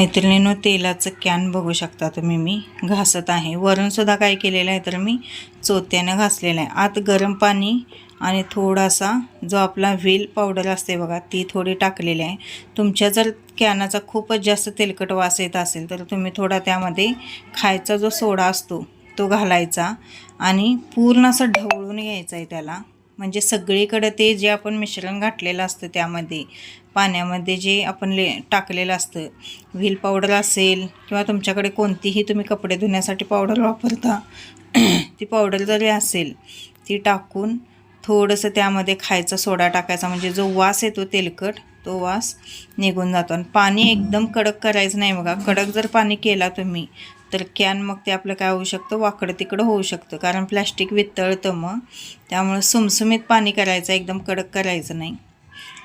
मैत्रिणीनं तेलाचं कॅन बघू शकता तुम्ही मी. घासत आहे. वरणसुद्धा काय केलेलं आहे तर मी चोत्यानं घासलेलं आहे. आत गरम पाणी आणि थोडासा जो आपला व्हील पावडर असते बघा ती थोडी टाकलेली आहे. तुमच्या जर कॅनाचा खूपच जास्त तेलकट वास येत असेल तर तुम्ही थोडा त्यामध्ये खायचा जो सोडा असतो तो घालायचा आणि पूर्ण असं ढवळून घ्यायचं आहे त्याला. म्हणजे सगळीकडं ते जे आपण मिश्रण घातलेलं असतं त्यामध्ये पाण्यामध्ये जे आपण ले टाकलेलं असतं. व्हील पावडर असेल किंवा तुमच्याकडे कोणतीही तुम्ही कपडे धुण्यासाठी पावडर वापरता ती पावडर जरी असेल ती टाकून थोडंसं त्यामध्ये खायचा सोडा टाकायचा. म्हणजे जो वास येतो तेलकट तो वास निघून जातो. आणि पाणी एकदम कडक करायचं नाही बघा. कडक जर पाणी केला तुम्ही तर कॅन मग ते आपलं काय होऊ शकतं? वाकडं तिकडं होऊ शकतं. कारण प्लॅस्टिक वितळतं मग. त्यामुळं सुमसुमीत पाणी करायचं एकदम कडक करायचं नाही.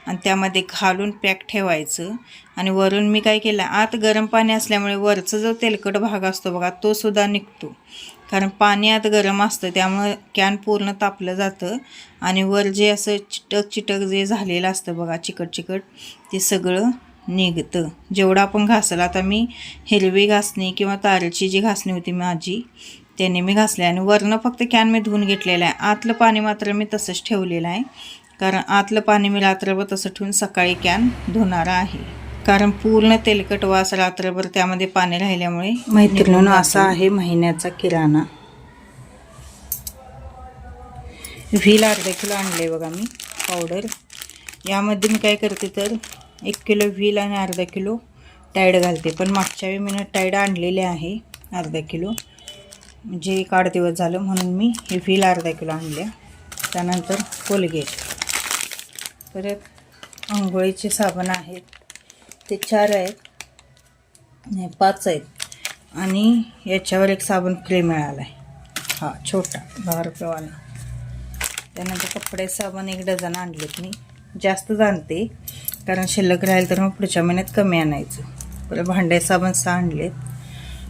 आणि त्यामध्ये घालून पॅक ठेवायचं. आणि वरून मी काय केलं आत गरम पाणी असल्यामुळे वरचा जो तेलकट भाग असतो बघा तो सुद्धा निघतो. कारण पाणी आत गरम असतं त्यामुळं कॅन पूर्ण तापलं जातं. आणि वर जे असं चिटक चिटक जे झालेलं असतं बघा चिकट चिकट ते सगळं निघतं. जेवढं आपण घासलं आता मी हिरवी घासणी किंवा तारेची जी घासणी होती माझी त्याने मी घासले. आणि वरनं फक्त कॅन मी धुवून घेतलेलं आहे. आतलं पाणी मात्र मी तसंच ठेवलेलं आहे. कारण आतलं पाणी मी रात्रभर तसं ठेवून सकाळी कॅन धुणार आहे. कारण पूर्ण तेलकट वास रात्रभर त्यामध्ये पाणी राहिल्यामुळे मैत्रिणीनं असा आहे महिन्याचा किराणा. व्हील अर्धा किलो आणले बघा मी पावडर यामध्ये मी काय करते तर एक किलो व्हील आणि अर्धा किलो टाईड घालते. पण मागच्या वेळी मी टाईड आणलेले आहे अर्धा किलो. म्हणजे एक आठ दिवस झालं म्हणून मी हे व्हील अर्धा किलो आणल्या. त्यानंतर कोलगेट. परत आंघोळीचे साबण आहेत. ते चार आहेत. नाही पाच आहेत. आणि याच्यावर एक साबण फ्री मिळाला आहे हा छोटा दहा रुपयेवाला. त्यानंतर कपडे साबण एक डझन आणलेत मी. जास्त जाणते कारण शिल्लक राहील तर मग पुढच्या महिन्यात कमी आणायचं. परत भांडे साबण सहा आणलेत.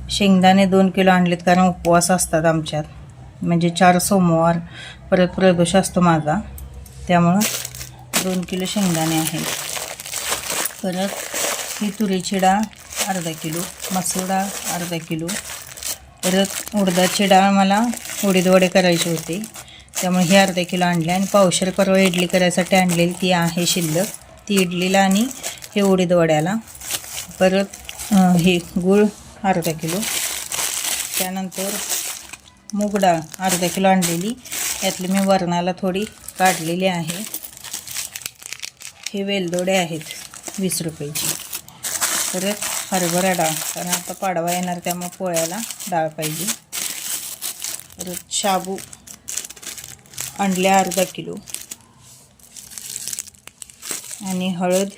शेंगदाणे दोन किलो आणलेत कारण उपवास असतात आमच्यात. म्हणजे चार सोमवार परत प्रदोष असतो माझा. त्यामुळं दोन किलो शेंगदाणे आहेत परत ही तुरीची डाळ अर्धा किलो मसूर डाळ अर्धा किलो. परत उडदाची डाळ मला उडीद वडे करायचे होते. त्यामुळे हे अर्धा किलो आणले आणि पावशेर परवा इडली करायसाठी आणलेली ती आहे शिल्लक. ती इडलीला आणि हे उडीद वड्याला परत हे गूळ अर्धा किलो. त्यानंतर मूग डाळ अर्धा किलो आणलेली. यातली मी वरणाला थोडी काढलेली आहे. हे वेलदोडे आहेत वीस रुपयाची. परत हरभरा डाळ कारण आता पाडवा येणार त्यामुळे पोळ्याला डाळ पाहिजे. परत शाबू आणल्या अर्धा किलो. आणि हळद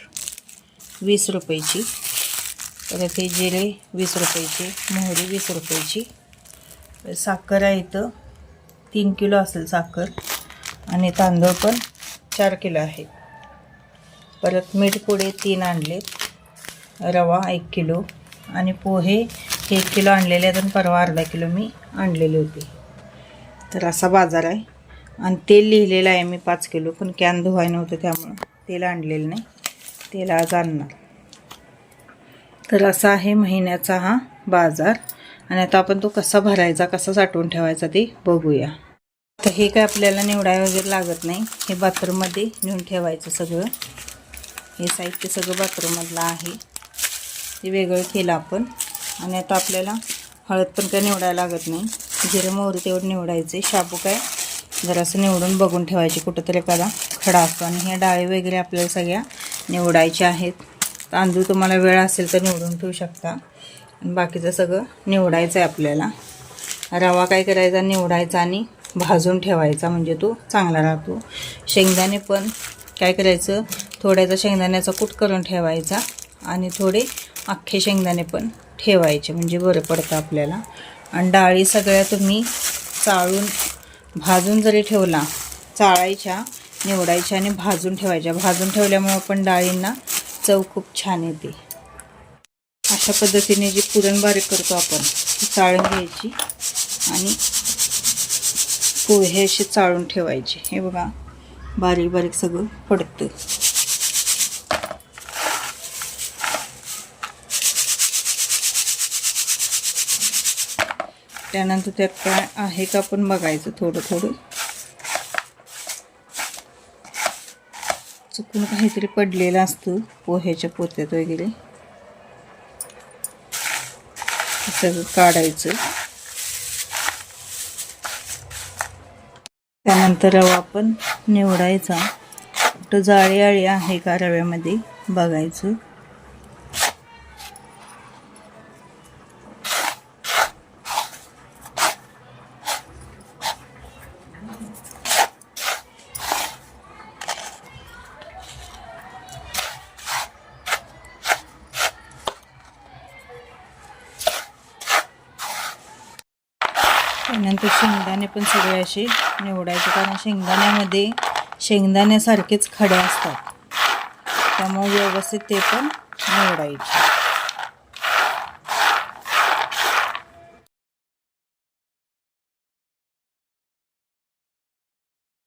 वीस रुपयाची. परत हे जिरे वीस रुपयाचे. मोहरी वीस रुपयाची. साखर आहे इथं तीन किलो असेल साखर. आणि तांदूळ पण चार किलो आहेत परत मिठपुडे तीन आणलेत. रवा एक किलो. आणि पोहे एक किलो आणलेले आहेत आणि परवा अर्धा किलो मी आणलेले होते. तर असा बाजार आहे. आणि तेल लिहिलेलं आहे मी पाच किलो पण कॅन धुवाय नव्हतं त्यामुळं तेल आणलेलं नाही. तेल आज आणणार. तर असा आहे महिन्याचा हा बाजार. आणि आता आपण तो कसा भरायचा कसा साठवून ठेवायचा ते बघूया. तर हे काय आपल्याला निवडाय वगैरे लागत नाही. हे बाथरूममध्ये नेऊन ठेवायचं सगळं. हे साहित्य सगळं बाथरूममधलं आहे. ते वेगळं केलं आपण. आणि आता आपल्याला हळद पण काय निवडायला लागत नाही. जिरं मोहरी तेवढं निवडायचे. शाबू काय जरासं निवडून बघून ठेवायचे. कुठंतरी एखादा खडा असतो. आणि ह्या डाळी वगैरे आपल्याला सगळ्या निवडायच्या आहेत. तांदूळ तुम्हाला वेळ असेल तर निवडून ठेवू शकता. आणि बाकीचं सगळं निवडायचं आहे आपल्याला. रवा काय करायचा? निवडायचा आणि भाजून ठेवायचा. म्हणजे तो चांगला राहतो. शेंगदाणे पण काय करायचं? थोड्याचा शेंगदाण्याचा कूट करून ठेवायचा आणि थोडे अख्खे शेंगदाणे पण ठेवायचे म्हणजे बरं पडतं आपल्याला. आणि डाळी सगळ्या तुम्ही चाळून भाजून जरी ठेवला चाळायच्या निवडायच्या आणि भाजून ठेवायच्या. भाजून ठेवल्यामुळं पण डाळींना चव खूप छान येते. अशा पद्धतीने जी पुरण बारीक करतो आपण ती चाळून घ्यायची आणि पोहे असे चाळून ठेवायचे. हे बघा. बारीक बारीक सगळं पडतं त्यानंतर त्यात काय आहे का पण बघायचं थोडं थोडं. चुकून काहीतरी पडलेलं असतं पोह्याच्या पोत्यात वगैरे. सगळं काढायचं. त्यानंतर रवा आपण निवडायचा. कुठं जाळी आळी आहे का रव्यामध्ये बघायचं. नंतर शेंगदाणे पण सगळे असे निवडायचे कारण शेंगदाण्यामध्ये शेंगदाण्यासारखेच खडे असतात. त्यामुळे व्यवस्थित ते पण निवडायचे.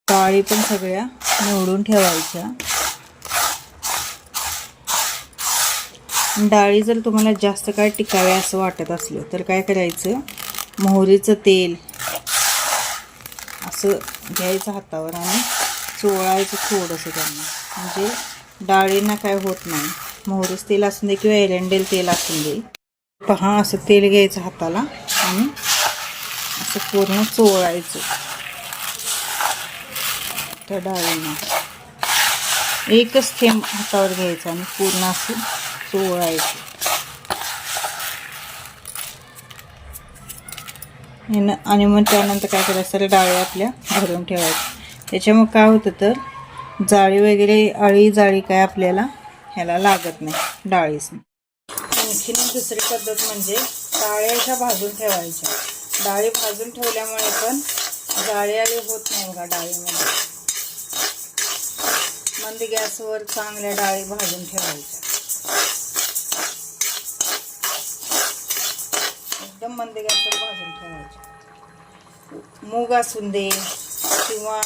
डाळी पण सगळ्या निवडून ठेवायच्या. डाळी जर तुम्हाला जास्त काय टिकाव्या असं वाटत असलं तर काय करायचं? मोहरीचं तेल. असं घ्यायचं हातावर आणि चोळायचं थोडंसं त्यांना. म्हणजे डाळींना काय होत नाही. मोहरीचं तेल असून दे किंवा एरंडेल तेल असून दे. पहा असं तेल घ्यायचं हाताला आणि असं पूर्ण चोळायचं. त्या डाळींना. एकच थेंब हातावर घ्यायचं आणि पूर्ण असं चोळायचं. आणि मग त्यानंतर काय करायचं तर डाळी आपल्या भरून ठेवायच्या. त्याच्यामुळे काय होतं तर जाळी वगैरे अळी जाळी काय आपल्याला ह्याला लागत नाही डाळीच आणखीन दुसरी पद्धत म्हणजे डाळी अशा भाजून ठेवायच्या. डाळी भाजून ठेवल्यामुळे पण जाळी आळी होत नाही बघा डाळीमध्ये. मंद गॅसवर चांगल्या डाळी भाजून ठेवायच्या. एकदम मंद गॅसवर भाजून ठेवायच्या मूग असून दे किंवा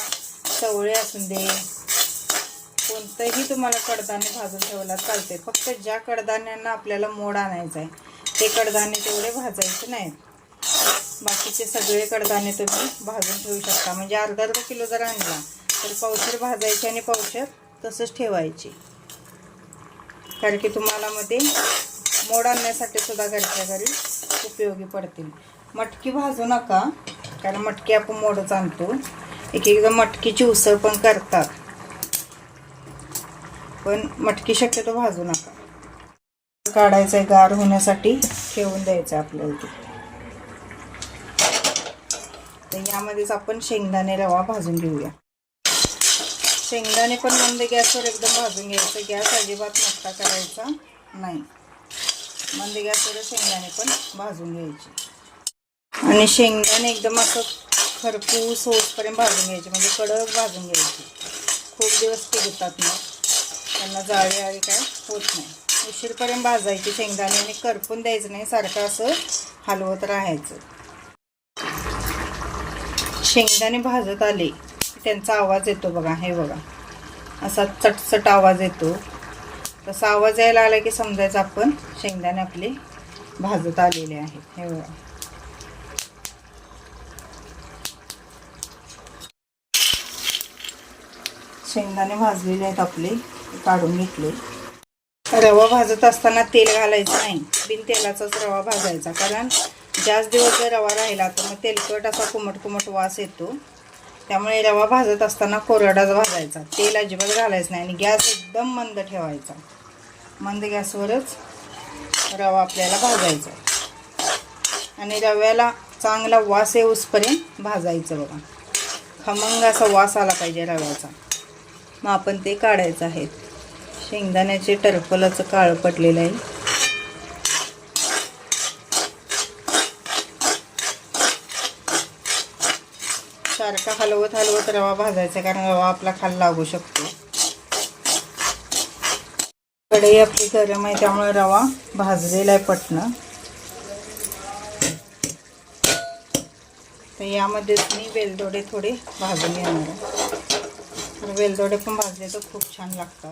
चवळे असून दे कोणतंही तुम्हाला कडधान्य भाजून ठेवला चालते फक्त ज्या कडधान्यांना आपल्याला मोड आणायचं आहे ते कडधान्य तेवढे भाजायचे नाहीत. बाकीचे सगळे कडधान्य तुम्ही भाजून ठेवू शकता. म्हणजे अर्धा अर्धा किलो जर आणला तर पावशर भाजायचे आणि पावशर तसंच ठेवायचे. कारण की तुम्हाला मध्ये मोड आणण्यासाठी सुद्धा घरच्या घरी उपयोगी पडतील. मटकी भाजू नका कारण मटकी आपण मोडच आणतो. एक एकदा मटकीची उसळ पण करतात. पण मटकी शक्यतो भाजू नका. काढायचं आहे गार होण्यासाठी ठेवून द्यायचं आपल्याला ते. तर यामध्येच आपण शेंगदाणे रवा भाजून घेऊया. शेंगदाणे पण मंद गॅसवर एकदम भाजून घ्यायचं. गॅस अजिबात मोठा करायचा नाही. मंद गॅसवर शेंगदाणे पण भाजून घ्यायचे. आणि शेंगदाणे एकदम असं खरपूस होसपर्यंत भाजून घ्यायचे म्हणजे कडक भाजून घ्यायचे. खूप दिवस टिकतात मग. त्यांना जाळी आळी काय होत नाही. उशीरपर्यंत भाजायचे शेंगदाणे आणि करपून द्यायचं नाही सारखं असं हलवत राहायचं. शेंगदाणे भाजत आले त्यांचा आवाज येतो बघा हे बघा. असा चटचट आवाज येतो. तसा आवाज यायला आला की समजायचं आपण. शेंगदाणे आपले भाजत आलेले आहेत. हे बघा. शेंगदाणे भाजलेले आहेत आपले. काढून घेतले. रवा भाजत असताना तेल घालायचं नाही. बिन तेलाचाच रवा भाजायचा. कारण जास्त दिवस जर रवा राहिला तर मग तेलकट असा कुमट कुमट वास येतो. त्यामुळे रवा भाजत असताना कोरडाच भाजायचा. तेल अजिबात घालायचं नाही आणि गॅस एकदम मंद ठेवायचा. मंद गॅसवरच रवा आपल्याला भाजायचा आणि रव्याला चांगला वास येऊसपर्यंत भाजायचं बघा. खमंग असा वास आला पाहिजे रव्याचा. मग आपण ते काढायचं आहे. शेंगदाण्याचे टरफलाचं काळं पडलेलं आहे. सारखा हलवत हलवत रवा भाजायचा कारण रवा आपला खाल लागू शकतो. कढई आपली गरम आहे त्यामुळे रवा भाजलेला आहे पटणं तर यामध्येच मी वेलदोडे थोडे भाजून घेणार आहे. तर वेलदोडे पण भाजले तर खूप छान लागतात.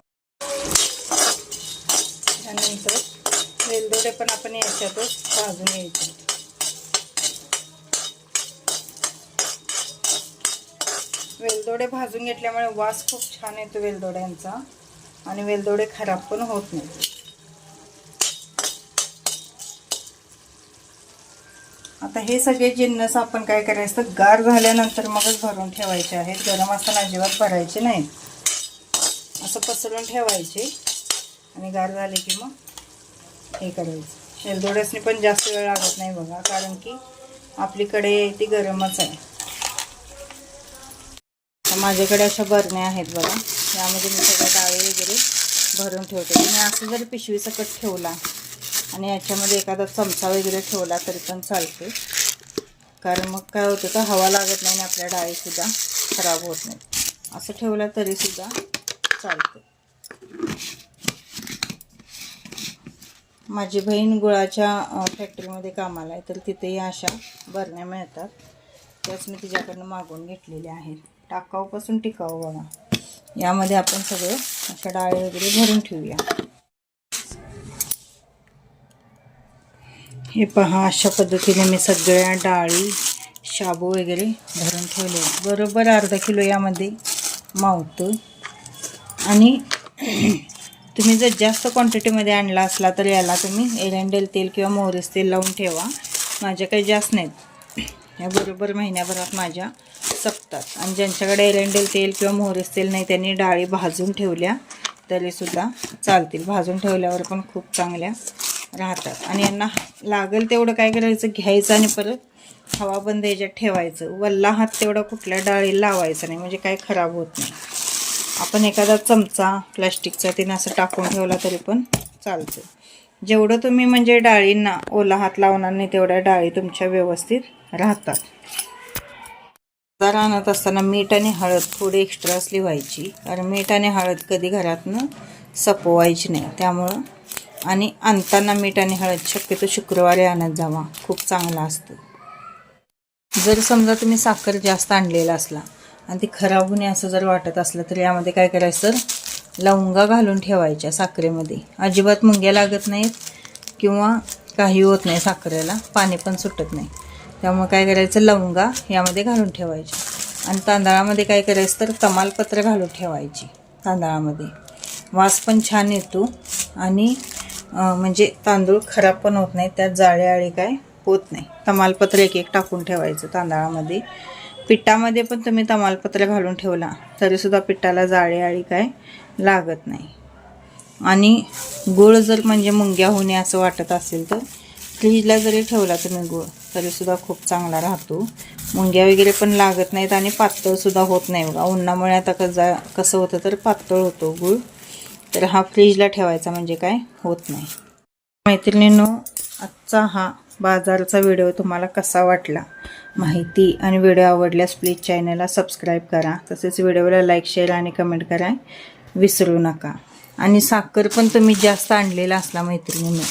त्यानंतर वेलदोडे पण आपण याच्यातच भाजून घ्यायचे. वेलदोडे भाजून घेतल्यामुळे वास खूप छान येतो वेलदोड्यांचा. आणि वेलदोडे खराब पण होत नाही आता हे सगळे जिन्नस आपण काय करायचं? तर गार झाल्यानंतर मगच भरून ठेवायचे आहेत. गरम असताना अजिबात भरायचे नाही असं पसरून ठेवायचे. आणि गार झाले की मग हे करायचं. वेलदोड्यासनी पण जास्त वेळ लागत नाही बघा कारण की आपलीकडे ती गरमच आहे. तर माझ्याकडे अशा बरण्या आहेत बघा. यामध्ये मी सगळ्या डाळी वगैरे भरून ठेवते. मी असं जरी पिशवी सकट ठेवला आणि याच्यामध्ये एखादा चमचा वगैरे ठेवला तरी पण चालते. कारण मग काय होतं तर हवा लागत नाही आणि आपल्या डाळीसुद्धा खराब होत नाही असं ठेवलं तरीसुद्धा चालते. माझी बहीण गुळाच्या फॅक्टरीमध्ये कामाला आहे तर तिथेही अशा बरण्या मिळतात. त्याच मी तिच्याकडनं मागवून घेतलेल्या आहेत. टाकाऊपासून टिकाऊ बघा. यामध्ये आपण सगळं अशा डाळी वगैरे भरून ठेवूया. हे पहा अशा पद्धतीने मी सगळ्या डाळी शाबू वगैरे भरून ठेवले बरोबर अर्धा किलो यामध्ये मावतं आणि तुम्ही जर जास्त क्वांटिटीमध्ये आणला असला तर याला तुम्ही एरंडेल तेल किंवा मोहरीस तेल लावून ठेवा. माझ्या काही जास्त नाहीत. या बरोबर महिन्याभरात माझ्या सकतात. आणि ज्यांच्याकडे एरंडेल तेल किंवा मोहरीस तेल नाही त्यांनी डाळी भाजून ठेवल्या तरीसुद्धा चालतील. भाजून ठेवल्यावर पण खूप चांगल्या राहतात. आणि यांना लागेल तेवढं काय करायचं? घ्यायचं आणि परत हवा बंद याच्यात ठेवायचं. वल्ला हात तेवढा कुठल्या डाळी लावायचा नाही म्हणजे काय खराब होत नाही. आपण एखादा चमचा प्लास्टिकचा तिने असं टाकून ठेवला तरी पण चालतं जेवढं तुम्ही म्हणजे डाळींना ओला हात लावणार नाही तेवढ्या डाळी तुमच्या व्यवस्थित राहतात. तर आणत असताना मीठ आणि हळद थोडी एक्स्ट्रा असली व्हायची. कारण मीठ आणि हळद कधी घरातनं सपवायची नाही. त्यामुळं आणि आणताना मीठ आणि हळद शक्यतो शुक्रवारी आणत जावा. खूप चांगला असतो. जर समजा तुम्ही साखर जास्त आणलेला असला आणि ती खराब होणे असं जर वाटत असलं तर यामध्ये काय करायचं तर लवंगा घालून ठेवायच्या साखरेमध्ये. अजिबात मुंग्या लागत नाहीत किंवा काही होत नाही साखरेला. पाणी पण सुटत नाही. त्यामुळे काय करायचं? लवंगा यामध्ये घालून ठेवायची. आणि तांदळामध्ये काय करायचं तर तमालपत्र घालून ठेवायची तांदळामध्ये. वास पण छान येतो आणि म्हणजे तांदूळ खराब पण होत नाही त्यात जाळे आळे काय होत नाही. तमालपत्र एक एक टाकून ठेवायचं तांदळामध्ये. पिठामध्ये पण तुम्ही तमालपत्र घालून ठेवला तरीसुद्धा पिठाला जाळे आळी काय लागत नाही. आणि गुळ जर म्हणजे मुंग्या होणे असं वाटत असेल तर फ्रीजला जरी ठेवला तुम्ही गुळ तरीसुद्धा खूप चांगला राहतो. मुंग्या वगैरे पण लागत नाहीत आणि पातळसुद्धा होत नाही बघा. उन्हामुळे आता कसा कसं होतं तर पातळ होतो गुळ. तर हा फ्रीजला ठेवायचा म्हणजे काय? होत नाही. मैत्रिणींनो आजचा हा बाजारचा व्हिडिओ तुम्हाला कसा वाटला? माहिती आणि व्हिडिओ आवडल्यास प्लीज चॅनलला सबस्क्राईब करा. तसेच व्हिडिओला लाईक शेअर आणि कमेंट करा विसरू नका. आणि साखर पण तुम्ही जास्त आणलेला असला मैत्रिणींनो.